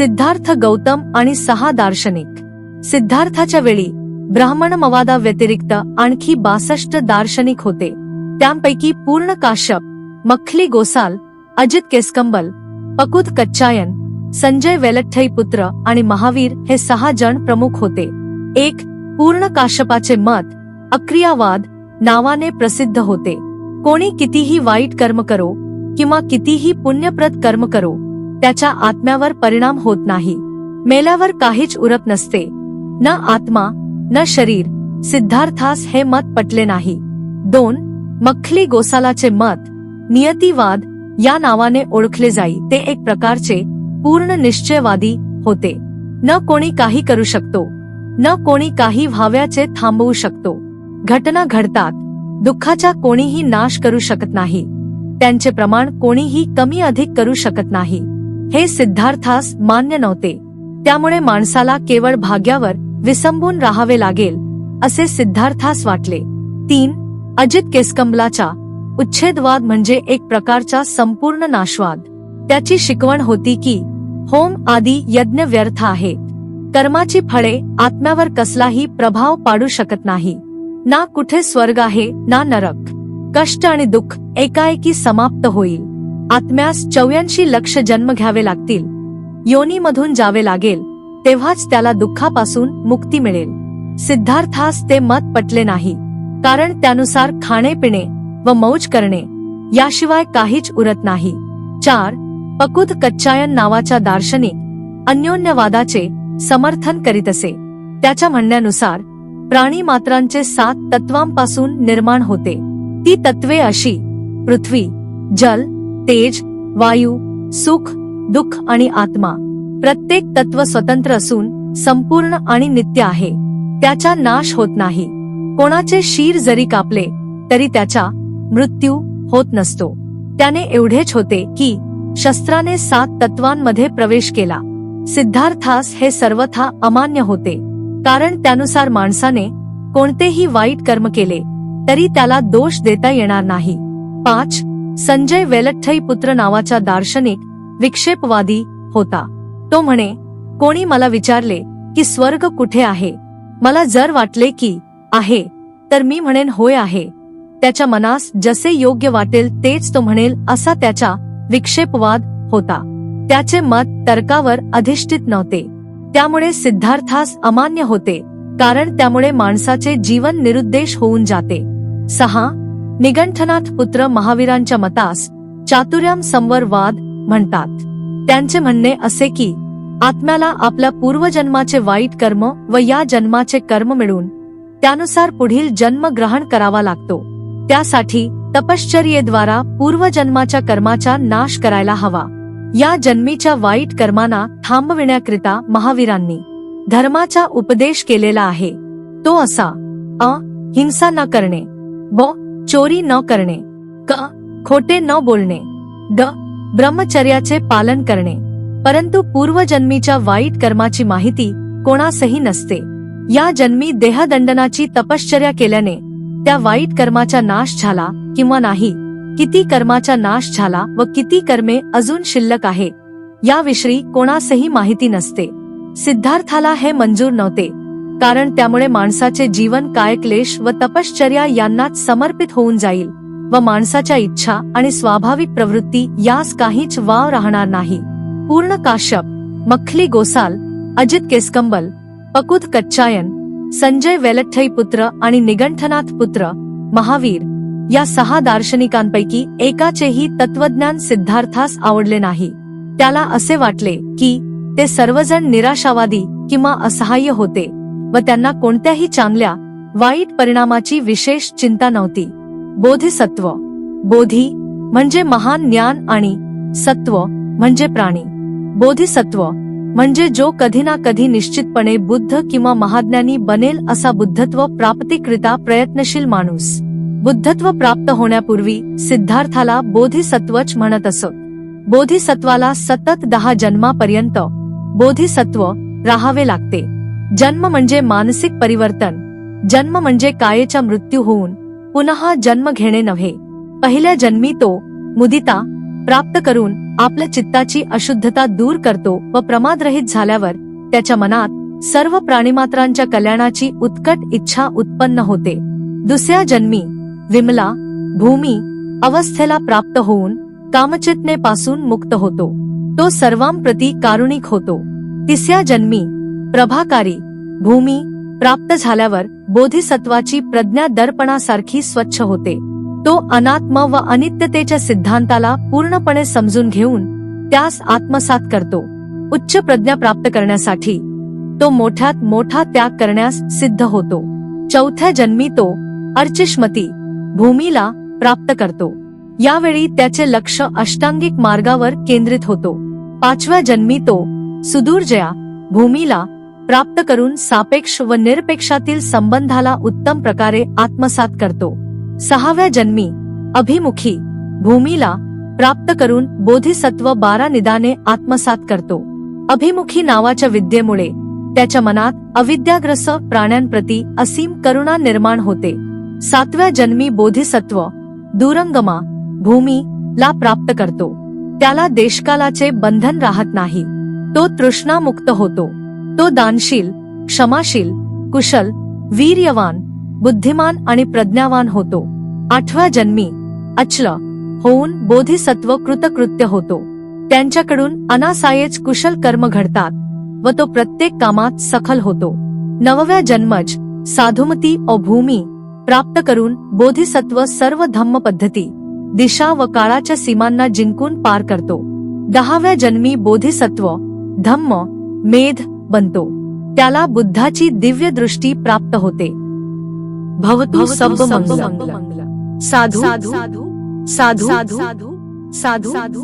सिद्धार्थ गौतम आणि सहा दार्शनिक. सिद्धार्थाच्या वेळी ब्राह्मण मवादा व्यतिरिक्त आणखी बासष्ट दार्शनिक होते. त्यांपैकी पूर्ण काश्यप मखली गोसाल अजित केसकंबल पकुत कच्चायन संजय वेलठ्ठई पुत्र आणि महावीर हे सहा जण प्रमुख होते. एक पूर्ण काश्यपाचे मत अक्रियावाद नावाने प्रसिद्ध होते. कोणी कितीही वाईट कर्म करो किंवा कितीही पुण्यप्रद कर्म करो त्याच्या आत्म्यावर परिणाम होत नाही. मेल्यावर काहीच उरत नसते. न आत्मा न शरीर सिद्धार्थास हे मत पटले नाही. दोन मखली गोसालाचे मत नियतीवाद या नावाने ओळखले जाई. ते एक प्रकारचे पूर्ण निश्चयवादी होते. न कोणी काही करू शकतो. न कोणी काही व्हाव्याचे थांबवू शकतो. घटना घडतात. दुःखाचा कोणीही नाश करू शकत नाही. त्यांचे प्रमाण कोणीही कमी अधिक करू शकत नाही. हे सिद्धार्थास मान्य नव्हते. त्यामुळे माणसाला केवळ भाग्यावर विसंबून राहावे लागेल असे सिद्धार्थास वाटले. तीन अजित केसकंबलाचा उच्छेदवाद म्हणजे एक प्रकारचा संपूर्ण नाशवाद. त्याची शिकवण होती की होम आदी यज्ञ व्यर्थ आहे. कर्माची फळे आत्म्यावर कसलाही प्रभाव पाडू शकत नाही. ना कुठे स्वर्ग आहे ना नरक. कष्ट आणि दुःख एकाएकी समाप्त होईल. आत्म्यास चौऱ्याऐंशी लक्ष जन्म घ्यावे लागतील. योनीमधून जावे लागेल तेव्हाच त्याला दुःखापासून मुक्ती मिळेल. सिद्धार्थास ते मत पटले नाही कारण त्यानुसार खाणे पिणे व मौज करणे याशिवाय काहीच उरत नाही. चार पकुद कच्चायन नावाच्या दार्शनिक अन्योन्यवादाचे समर्थन करीत असे. त्याच्या म्हणण्यानुसार प्राणी मात्रांचे सात तत्वांपासून निर्माण होते. ती तत्वे अशी पृथ्वी जल तेज वायू सुख दुःख आणि आत्मा. प्रत्येक तत्व स्वतंत्र असून संपूर्ण आणि नित्य आहे. त्याचा नाश होत नाही. कोणाचे शीर जरी कापले तरी त्याचा मृत्यू होत नसतो. त्याने एवढेच होते की शस्त्राने सात तत्वांमध्ये प्रवेश केला. सिद्धार्थास हे सर्वथा अमान्य होते. कारण त्यानुसार माणसाने कोणतेही वाईट कर्म केले तरी त्याला दोष देता येणार नाही. पाच संजय वेलठ्ठई पुत्र नावाचा दार्शनिक विक्षेपवादी होता. तो म्हणे कोणी मला विचारले की स्वर्ग कुठे आहे? मला जर वाटले की आहे तर मी म्हणेन होय आहे. त्याच्या मनास जसे योग्य वाटेल तेच तो म्हणेल असा त्याचा विक्षेपवाद होता. त्याचे मत तर्कावर अधिष्ठित नव्हते. त्यामुळे सिद्धार्थास अमान्य होते कारण त्यामुळे माणसाचे जीवन निरुद्देश होऊन जाते. सहा निगंठनाथ पुत्र महावीरांच्या मतास चातुर्याम संवर वाद म्हणतात. त्यांचे म्हणणे असे की आत्म्याला आपल्या पूर्वजन्माचे वाईट कर्म व या जन्माचे कर्म मिळून त्यानुसार पुढील जन्म ग्रहण करावा लागतो. त्यासाठी तपश्चर्येद्वारा पूर्वजन्माच्या कर्माचा नाश करायला हवा. या जन्मीच्या वाईट कर्मांना थांबविण्याकरिता महावीरांनी धर्माचा उपदेश केलेला आहे. तो असा अ हिंसा न करणे ब चोरी न करणे. क. खोटे न बोलणे. ड. ब्रह्मचर्याचे पालन करणे. परंतु पूर्वजन्मीच्या वाईट कर्माची माहिती कोणासही नसते. या जन्मी देहदंडनाची तपश्चर्या केल्याने त्या वाईट कर्माचा नाश झाला किंवा नाही किती कर्माचा नाश झाला व किती कर्मे अजून शिल्लक आहे याविषयी कोणासही माहिती नसते. सिद्धार्थाला हे मंजूर नव्हते. कारण त्यामुळे माणसाचे जीवन कायक्लेश व तपश्चर्या यांनाच समर्पित होऊन जाईल व माणसाच्या इच्छा आणि स्वाभाविक प्रवृत्ती यास काहीच वाव राहणार नाही. पूर्ण काश्यप मखली गोसाल अजित केसकंबल पकुत कच्चायन संजय वेलठ्ठई पुत्र आणि निगंठनाथ पुत्र महावीर या सहा दार्शनिकांपैकी एकाचेही तत्वज्ञान सिद्धार्थास आवडले नाही. त्याला असे वाटले की ते सर्वजण निराशावादी किंवा असहाय्य होते. व त्यांना कोणत्याही चांगल्या वाईट परिणामाची विशेष चिंता नव्हती. बोधिसत्व. बोधी म्हणजे महान ज्ञान आणि सत्व म्हणजे प्राणी. बोधिसत्व म्हणजे जो कधी ना कधी निश्चितपणे बुद्ध किंवा महाज्ञानी बनेल असा बुद्धत्व प्राप्तिकरिता प्रयत्नशील माणूस. बुद्धत्व प्राप्त होण्यापूर्वी सिद्धार्थाला बोधिसत्वच म्हणत असत. बोधिसत्वाला सतत दहा जन्मापर्यंत बोधिसत्व राहावे लागते. जन्म म्हणजे मानसिक परिवर्तन. जन्म म्हणजे कायेचा मृत्यू होऊन पुन्हा जन्म घेणे नव्हे. पहिल्या जन्मी तो मुदिता प्राप्त करून आपल्या चित्ताची अशुद्धता दूर करतो व प्रमादरहित झाल्यावर त्याच्या मनात सर्व प्राणीमात्रांच्या कल्याणाची उत्कट इच्छा उत्पन्न होते. दुसऱ्या जन्मी विमला भूमी अवस्थेला प्राप्त होऊन कामचेतनेपासून मुक्त होतो. तो सर्वांप्रती कारुणिक होतो. तिसऱ्या जन्मी प्रभाकारी भूमी प्राप्त झाल्यावर बोधिसत्वाची प्रज्ञा दर्पणासारखी स्वच्छ होते. तो अनात्म व अनित्यतेच्या सिद्धांताला पूर्णपणे समजून घेऊन त्यास आत्मसात करतो. उच्च प्रज्ञा प्राप्त करण्यासाठी तो मोठ्यात मोठा त्याग करण्यास सिद्ध होतो. चौथ्या जन्मी तो अर्चिष्मती भूमीला प्राप्त करतो. यावेळी त्याचे लक्ष अष्टांगिक मार्गावर केंद्रित होतो. पाचव्या जन्मी तो सुदूर्जया भूमीला प्राप्त करून सापेक्ष व निरपेक्षातील संबंधाला उत्तम प्रकारे आत्मसात करतो. सहाव्या जन्मी अभिमुखी भूमीला प्राप्त करून बोधिसत्व बारा निदाने आत्मसात करतो. अभिमुखी नावाच्या विद्येमुळे त्याच्या मनात अविद्याग्रस्त प्राण्यांप्रती असीम करुणा निर्माण होते. सातव्या जन्मी बोधिसत्व दुरंगमा भूमी ला प्राप्त करतो. त्याला देशकालाचे बंधन राहत नाही. तो तृष्णामुक्त होतो. तो दानशील क्षमाशील कुशल वीर्यवान बुद्धिमान आणि प्रज्ञावान होतो. आठव्या जन्मी अचल होऊन बोधिसत्व कृतकृत्य होतो. त्यांच्याकडून अनासायेच कुशल कर्म घडतात व तो प्रत्येक कामात सखल होतो. नवव्या जन्मज साधुमती ओ भूमी प्राप्त करून बोधिसत्व सर्व धम्म पद्धती दिशा व काळाच्या सीमांना जिंकून पार करतो. दहाव्या जन्मी बोधिसत्व धम्म मेध बनतो. त्याला बुद्धाची दिव्य दृष्टी प्राप्त होते. भवतु सब मंगल साधू साधू साधू साधू साधू